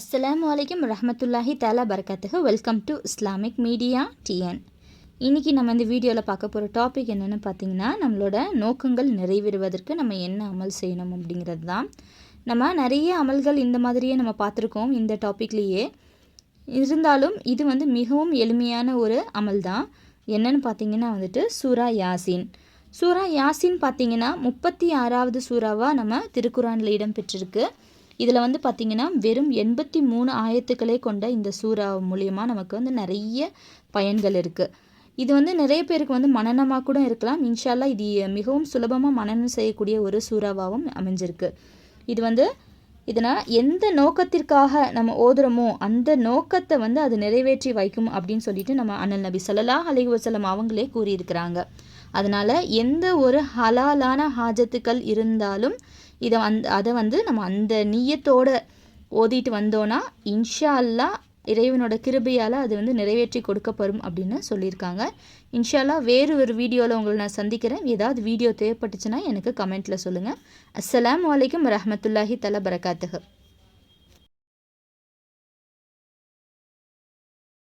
அஸ்லாம் வலைக்கம் ரஹமத்துல்லாஹி தாலா பரகத்துக்கு welcome to Islamic media TN இன்றைக்கி நம்ம இந்த வீடியோவில் பார்க்க போகிற டாபிக் என்னென்னு பார்த்தீங்கன்னா நம்மளோட நோக்கங்கள் நிறைவேறுவதற்கு நம்ம என்ன அமல் செய்யணும் அப்படிங்கிறது தான். நம்ம நிறைய அமல்கள் இந்த மாதிரியே நம்ம பார்த்துருக்கோம் இந்த டாப்பிக்லேயே இருந்தாலும் இது வந்து மிகவும் எளிமையான ஒரு அமல் தான். என்னன்னு பார்த்தீங்கன்னா வந்துட்டு சூரா யாசின். சூரா யாசின் பார்த்தீங்கன்னா முப்பத்தி ஆறாவது சூறாவாக நம்ம திருக்குறானில் இடம்பெற்றிருக்கு இதில் வந்து பார்த்திங்கன்னா வெறும் எண்பத்தி மூணு ஆயத்துக்களே கொண்ட இந்த சூறா மூலியமாக நமக்கு வந்து நிறைய பயன்கள் இருக்குது இது வந்து நிறைய பேருக்கு வந்து மனநமாக கூட இருக்கலாம். இன்ஷால்லா இது மிகவும் சுலபமாக மனநம் செய்யக்கூடிய ஒரு சூறாவாகவும் அமைஞ்சிருக்கு. இது வந்து இதனால் எந்த நோக்கத்திற்காக நம்ம ஓதுறோமோ அந்த நோக்கத்தை வந்து அது நிறைவேற்றி வைக்கும் அப்படின்னு சொல்லிட்டு நம்ம அண்ணல் நபி சொல்லலாஹ் அலி வசலம் அவங்களே கூறியிருக்கிறாங்க. அதனால் எந்த ஒரு ஹலாலான ஹாஜத்துக்கள் இருந்தாலும் இதை வந்து அதை வந்து நம்ம அந்த நீயத்தோடு ஓதிட்டு வந்தோன்னா இன்ஷா அல்லா இறைவனோட கிருபையால் அது வந்து நிறைவேற்றி கொடுக்கப்படும் அப்படின்னு சொல்லியிருக்காங்க. இன்ஷால்லா வேறு ஒரு வீடியோவில் உங்களை நான் சந்திக்கிறேன். ஏதாவது வீடியோ தேவைப்பட்டுச்சுன்னா எனக்கு கமெண்ட்டில் சொல்லுங்கள் அஸ்லாம் வலைக்கம் ரஹமத்துல்லாஹி தலா பரகாத்துஹு.